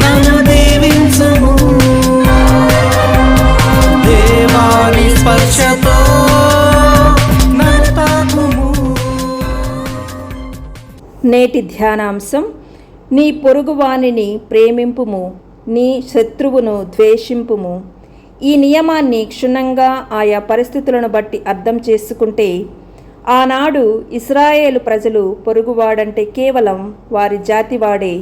నన్ను దీవించుము. దేవాని స్పర్శతో నేటి ధ్యానాంశం నీ పొరుగువానిని ప్రేమింపుము నీ శత్రువును ద్వేషింపుము. ఈ నియమాన్ని క్షుణ్ణంగా ఆయా పరిస్థితులను బట్టి అర్థం చేసుకుంటే ఆనాడు ఇస్రాయేలు ప్రజలు పొరుగువాడంటే కేవలం వారి జాతివాడే.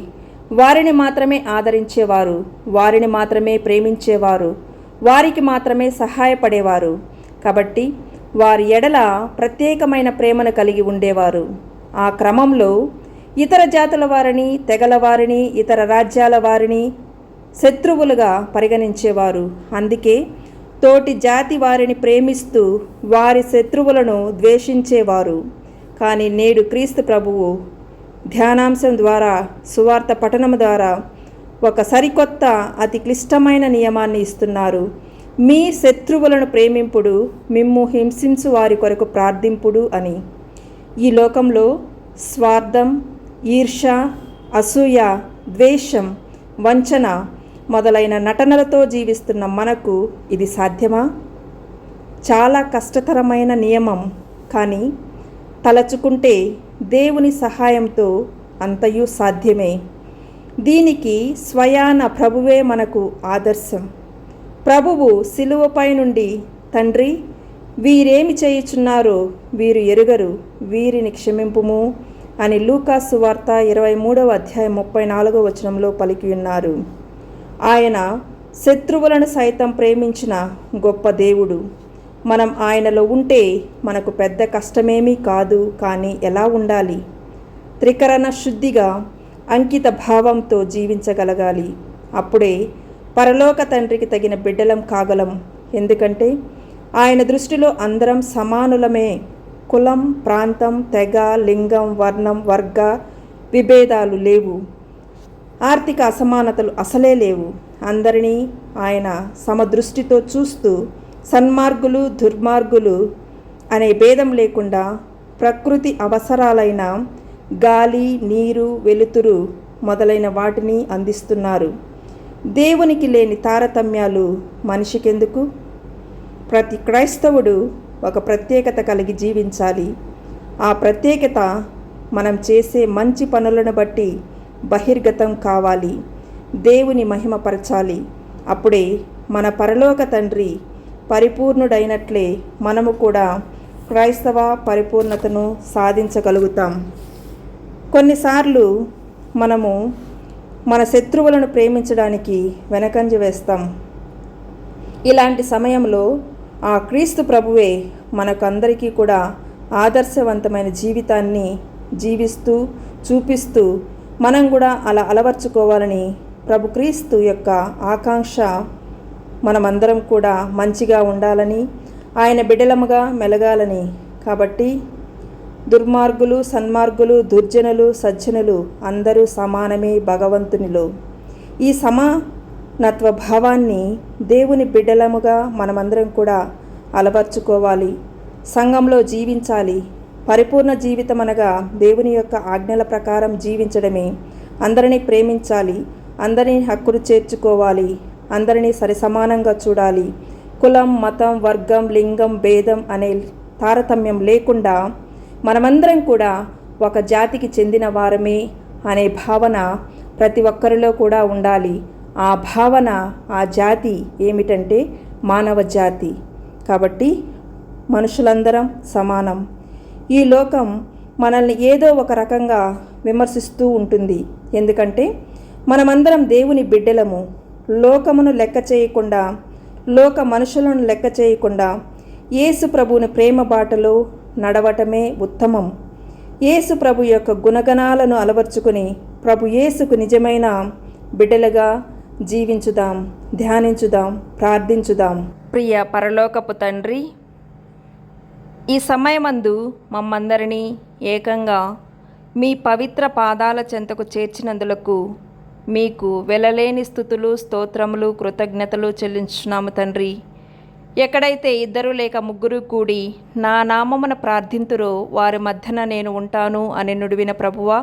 వారిని మాత్రమే ఆదరించేవారు వారిని మాత్రమే ప్రేమించేవారు వారికి మాత్రమే సహాయపడేవారు. కాబట్టి వారి ఎడల ప్రత్యేకమైన ప్రేమను కలిగి ఉండేవారు. ఆ క్రమంలో ఇతర జాతుల వారిని తెగల వారిని ఇతర రాజ్యాల వారిని శత్రువులుగా పరిగణించేవారు. అందుకే తోటి జాతి వారిని ప్రేమిస్తూ వారి శత్రువులను ద్వేషించేవారు. కానీ నేడు క్రీస్తు ప్రభువు ధ్యానాంశం ద్వారా సువార్త పఠనం ద్వారా ఒక సరికొత్త అతి క్లిష్టమైన నియమాన్ని ఇస్తున్నారు. మీ శత్రువులను ప్రేమింపుడు మిమ్ము హింసించు వారి కొరకు ప్రార్థింపుడు అని. ఈ లోకంలో స్వార్థం ఈర్ష అసూయ ద్వేషం వంచన మొదలైన నటనలతో జీవిస్తున్న మనకు ఇది సాధ్యమా? చాలా కష్టతరమైన నియమం కానీ తలచుకుంటే దేవుని సహాయంతో అంతయు సాధ్యమే. దీనికి స్వయాన ప్రభువే మనకు ఆదర్శం. ప్రభువు శిలువపై నుండి తండ్రి వీరేమి చేయుచున్నారో వీరు ఎరుగరు వీరిని క్షమింపుము అని లూకాసు వార్త ఇరవై మూడవ అధ్యాయం ముప్పై నాలుగో వచనంలో పలికి ఉన్నారు. ఆయన శత్రువులను సైతం ప్రేమించిన గొప్ప దేవుడు. మనం ఆయనలో ఉంటే మనకు పెద్ద కష్టమేమీ కాదు కానీ ఎలా ఉండాలి? త్రికరణ శుద్ధిగా అంకిత భావంతో జీవించగలగాలి. అప్పుడే పరలోక తండ్రికి తగిన బిడ్డలం కాగలం. ఎందుకంటే ఆయన దృష్టిలో అందరం సమానులమే. కులం ప్రాంతం తెగ లింగం వర్ణం వర్గ విభేదాలు లేవు. ఆర్థిక అసమానతలు అసలే లేవు. అందరినీ ఆయన సమదృష్టితో చూస్తూ సన్మార్గులు దుర్మార్గులు అనే భేదం లేకుండా ప్రకృతి అవసరాలైన గాలి నీరు వెలుతురు మొదలైన వాటిని అందిస్తున్నారు. దేవునికి లేని తారతమ్యాలు మనిషికెందుకు? ప్రతి క్రైస్తవుడు ఒక ప్రత్యేకత కలిగి జీవించాలి. ఆ ప్రత్యేకత మనం చేసే మంచి పనులను బట్టి బహిర్గతం కావాలి. దేవుని మహిమపరచాలి. అప్పుడే మన పరలోక తండ్రి పరిపూర్ణుడైనట్లే మనము కూడా క్రైస్తవ పరిపూర్ణతను సాధించగలుగుతాం. కొన్నిసార్లు మనము మన శత్రువులను ప్రేమించడానికి వెనకంజ వేస్తాం. ఇలాంటి సమయంలో ఆ క్రీస్తు ప్రభువే మనకందరికీ కూడా ఆదర్శవంతమైన జీవితాన్ని జీవిస్తూ చూపిస్తూ మనం కూడా అలా అలవర్చుకోవాలని ప్రభు క్రీస్తు యొక్క ఆకాంక్ష మనమందరం కూడా మంచిగా ఉండాలని ఆయన బిడలముగా మెలగాలని. కాబట్టి దుర్మార్గులు సన్మార్గులు దుర్జనులు సజ్జనులు అందరూ సమానమే భగవంతునిలో. ఈ సమానత్వ భావాన్ని దేవుని బిడ్డలముగా మనమందరం కూడా అలవర్చుకోవాలి సంఘంలో జీవించాలి పరిపూర్ణ జీవితం అనగా దేవుని యొక్క ఆజ్ఞల ప్రకారం జీవించడమే. అందరినీ ప్రేమించాలి అందరినీ హక్కులు చేర్చుకోవాలి అందరినీ సరిసమానంగా చూడాలి. కులం మతం వర్గం లింగం భేదం అనే తారతమ్యం లేకుండా మనమందరం కూడా ఒక జాతికి చెందిన వారమే అనే భావన ప్రతి ఒక్కరిలో కూడా ఉండాలి. ఆ భావన ఆ జాతి ఏమిటంటే మానవ జాతి. కాబట్టి మనుషులందరం సమానం. ఈ లోకం మనల్ని ఏదో ఒక రకంగా విమర్శిస్తూ ఉంటుంది. ఎందుకంటే మనమందరం దేవుని బిడ్డలము. లోకమును లెక్క చేయకుండా లోక మనుషులను లెక్క చేయకుండా యేసు ప్రభువుని ప్రేమ బాటలో నడవటమే ఉత్తమం. యేసు ప్రభు యొక్క గుణగణాలను అలవర్చుకుని ప్రభు యేసుకు నిజమైన బిడ్డలుగా జీవించుదాం ధ్యానించుదాం ప్రార్థించుదాం. ప్రియ పరలోకపు తండ్రి ఈ సమయమందు మమ్మందరినీ ఏకంగా మీ పవిత్ర పాదాల చెంతకు చేర్చినందులకు మీకు వెలలేని స్థుతులు స్తోత్రములు కృతజ్ఞతలు చెల్లించున్నాము తండ్రి. ఎక్కడైతే ఇద్దరు లేక ముగ్గురు కూడి నా నామమున ప్రార్థింతురో వారి మధ్యన నేను ఉంటాను అని నుడివిన ప్రభువా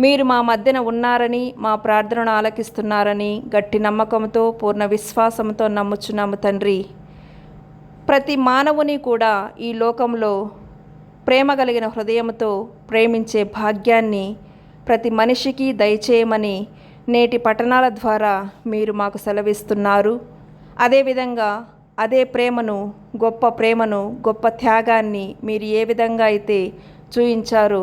మీరు మా మధ్యన ఉన్నారని మా ప్రార్థనను ఆలకిస్తున్నారని గట్టి నమ్మకంతో పూర్ణ విశ్వాసంతో నమ్ముచున్నాము తండ్రి. ప్రతి మానవుని కూడా ఈ లోకంలో ప్రేమ కలిగిన హృదయంతో ప్రేమించే భాగ్యాన్ని ప్రతి మనిషికి దయచేయమని నేటి పట్టణాల ద్వారా మీరు మాకు సెలవిస్తున్నారు. అదేవిధంగా అదే ప్రేమను గొప్ప ప్రేమను గొప్ప త్యాగాన్ని మీరు ఏ విధంగా అయితే చూయించారో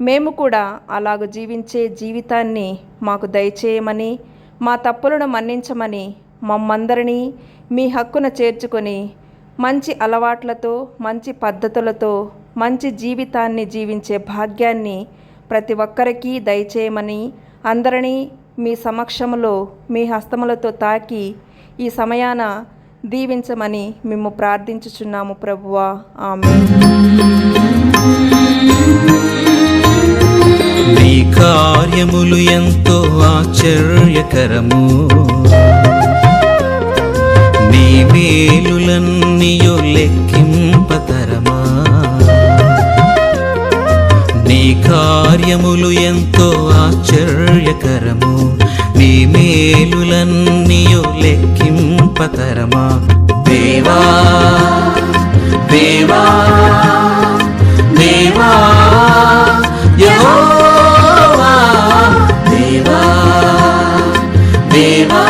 మేము కూడా అలాగ జీవించే జీవితాన్ని మాకు దయచేయమని మా తప్పులను మన్నించమని మమ్మందరినీ మీ హక్కున చేర్చుకొని మంచి అలవాట్లతో మంచి పద్ధతులతో మంచి జీవితాన్ని జీవించే భాగ్యాన్ని ప్రతి ఒక్కరికి దయచేయమని అందరినీ మీ సమక్షంలో మీ హస్తములతో తాకి ఈ సమయాన దీవించమని మేము ప్రార్థించుచున్నాము ప్రభువా. ఆమె నీ కార్యములు ఎంతో ఆశ్చర్యకరము. నీ మేలులన్నీయు లెక్కింపతరమా దేవా దేవా దేవా దేవా దేవా.